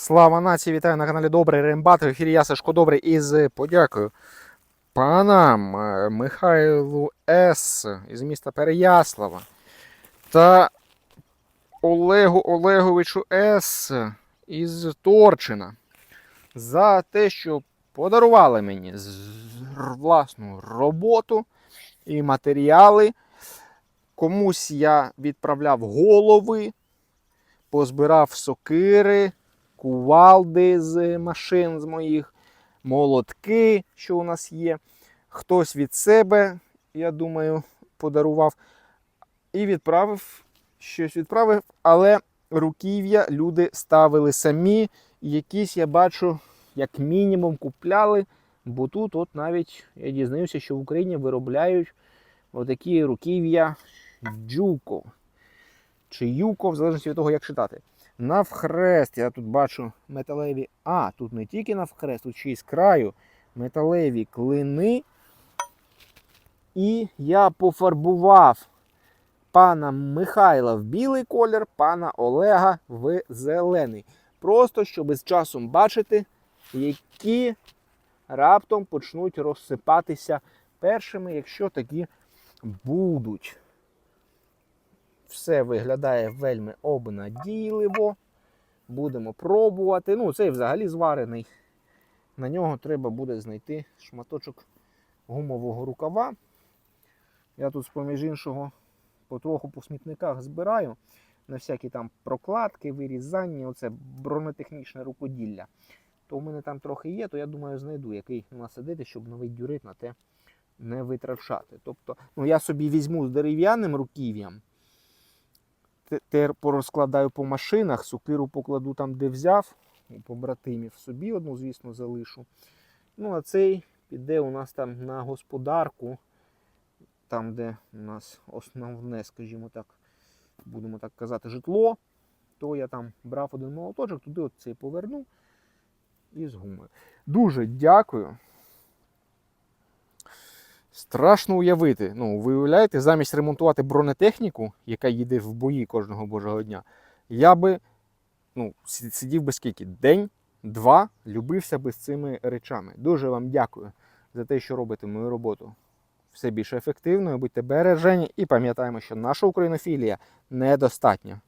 Слава нації! Вітаю на каналі Добрий Рембат. В ефірі я Сашко Добрий із подякою панам е, Михайлу С. із міста Переяслава та Олегу Олеговичу С. із Торчина за те, що подарували мені власну роботу і матеріали. Комусь я відправляв голови, позбирав сокири, кувалди з машин з моїх, молотки, що у нас є. Хтось від себе, я думаю, подарував. І відправив, щось відправив, але руків'я люди ставили самі. Якісь, я бачу, як мінімум купляли. Бо тут, от навіть я дізнався, що в Україні виробляють отакі руків'я Джуко. Чи Юко, в залежності від того, як читати. Навхрест, я тут бачу металеві. А, тут не тільки навхрест, тут ще й краю металеві клини. І я пофарбував пана Михайла в білий колір, пана Олега в зелений. Просто щоб з часом бачити, які раптом почнуть розсипатися першими, якщо такі будуть. Все виглядає вельми обнадійливо. Будемо пробувати. Ну, цей взагалі зварений. На нього треба буде знайти шматочок гумового рукава. Я тут, з-поміж іншого, потроху по смітниках збираю на всякі там прокладки, вирізання, оце бронетехнічне рукоділля. То у мене там трохи є, то я думаю, знайду, який насадити, щоб новий дюрит на те не витрачати. Тобто, ну, я собі візьму з дерев'яним руків'ям, те- те порозкладаю по машинах, сукиру покладу там, де взяв, побратимів собі одну, звісно, залишу. Ну, а цей піде у нас там на господарку, там, де у нас основне, скажімо так, будемо так казати, житло. То я там брав один молоточок, туди от цей поверну і з гумою. Дуже дякую. Страшно уявити. Ну, ви уявляєте, замість ремонтувати бронетехніку, яка їде в бої кожного божого дня, я би ну, сидів би скільки? День, два, любився би з цими речами. Дуже вам дякую за те, що робите мою роботу все більш ефективною. Будьте бережені і пам'ятаємо, що наша українофілія недостатня.